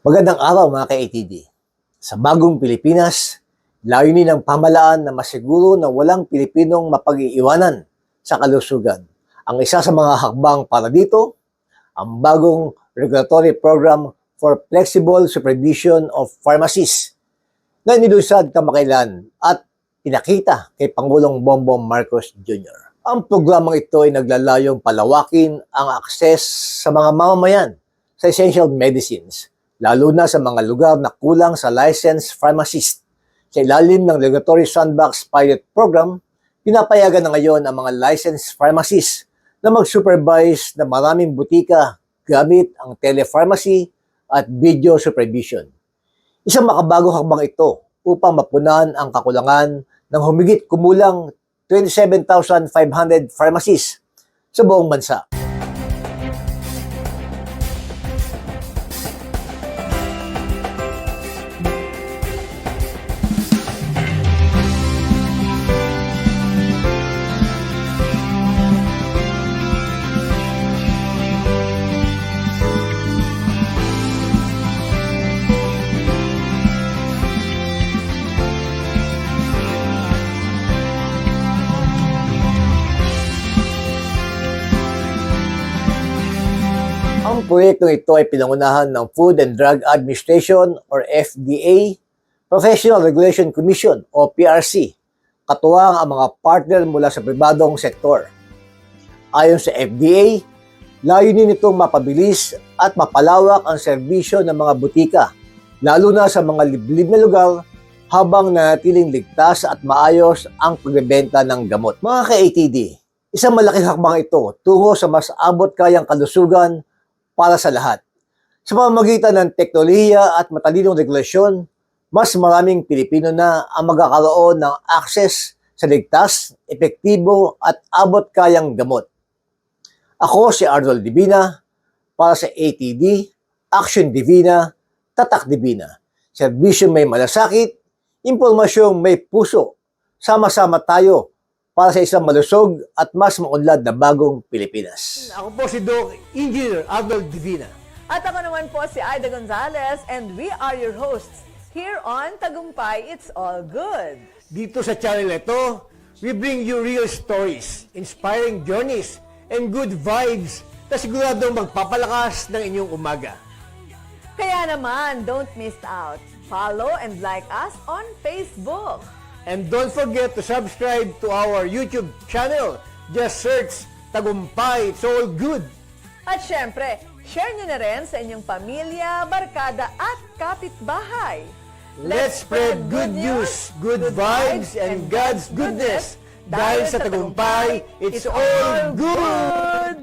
Magandang araw mga ka-ATD. Sa bagong Pilipinas, layunin ng pamalaan na masiguro na walang Pilipinong mapag-iiwanan sa kalusugan. Ang isa sa mga hakbang para dito, ang bagong regulatory program for flexible supervision of pharmacies na inilusad kamakailan at pinakita kay Pangulong Bongbong Marcos Jr. Ang programang ito ay naglalayong palawakin ang akses sa mga mamamayan sa essential medicines, lalo na sa mga lugar na kulang sa licensed pharmacist. Sa ilalim ng Regulatory Sandbox Pilot Program, pinapayagan na ngayon ang mga licensed pharmacists na mag-supervise na maraming butika gamit ang telepharmacy at video supervision. Isang makabagong hakbang ito upang mapunan ang kakulangan ng humigit kumulang 27,500 pharmacies sa buong bansa. Ang proyektong ito ay pinangunahan ng Food and Drug Administration or FDA, Professional Regulation Commission o PRC, katuwang ang mga partner mula sa pribadong sektor. Ayon sa FDA, layunin nitong mapabilis at mapalawak ang serbisyo ng mga butika, lalo na sa mga liblib na lugar habang nanatiling ligtas at maayos ang pagbebenta ng gamot. Mga ka-ATD, isang malaking hakbang ito tungo sa mas abot kayang kalusugan para sa lahat. Sa pamamagitan ng teknolohiya at matalinong regulasyon, mas maraming Pilipino na ang magkakaroon ng access sa ligtas, epektibo at abot kayang gamot. Ako si Arnold Divina para sa ATD, Action Divina, Tatak Divina. Serbisyo may malasakit, impormasyong may puso. Sama-sama tayo para sa isang malusog at mas maunlad na bagong Pilipinas. Ako po si Doc Engineer Arnold Divina. At ako naman po si Aida Gonzalez and we are your hosts here on Tagumpay It's All Good. Dito sa channel ito, we bring you real stories, inspiring journeys, and good vibes na siguradong magpapalakas ng inyong umaga. Kaya naman, don't miss out. Follow and like us on Facebook. And don't forget to subscribe to our YouTube channel. Just search Tagumpay It's All Good. At syempre, share nyo na rin sa inyong pamilya, barkada at kapitbahay. Let's spread good news, good vibes, and God's goodness. Dahil sa Tagumpay, it's all good!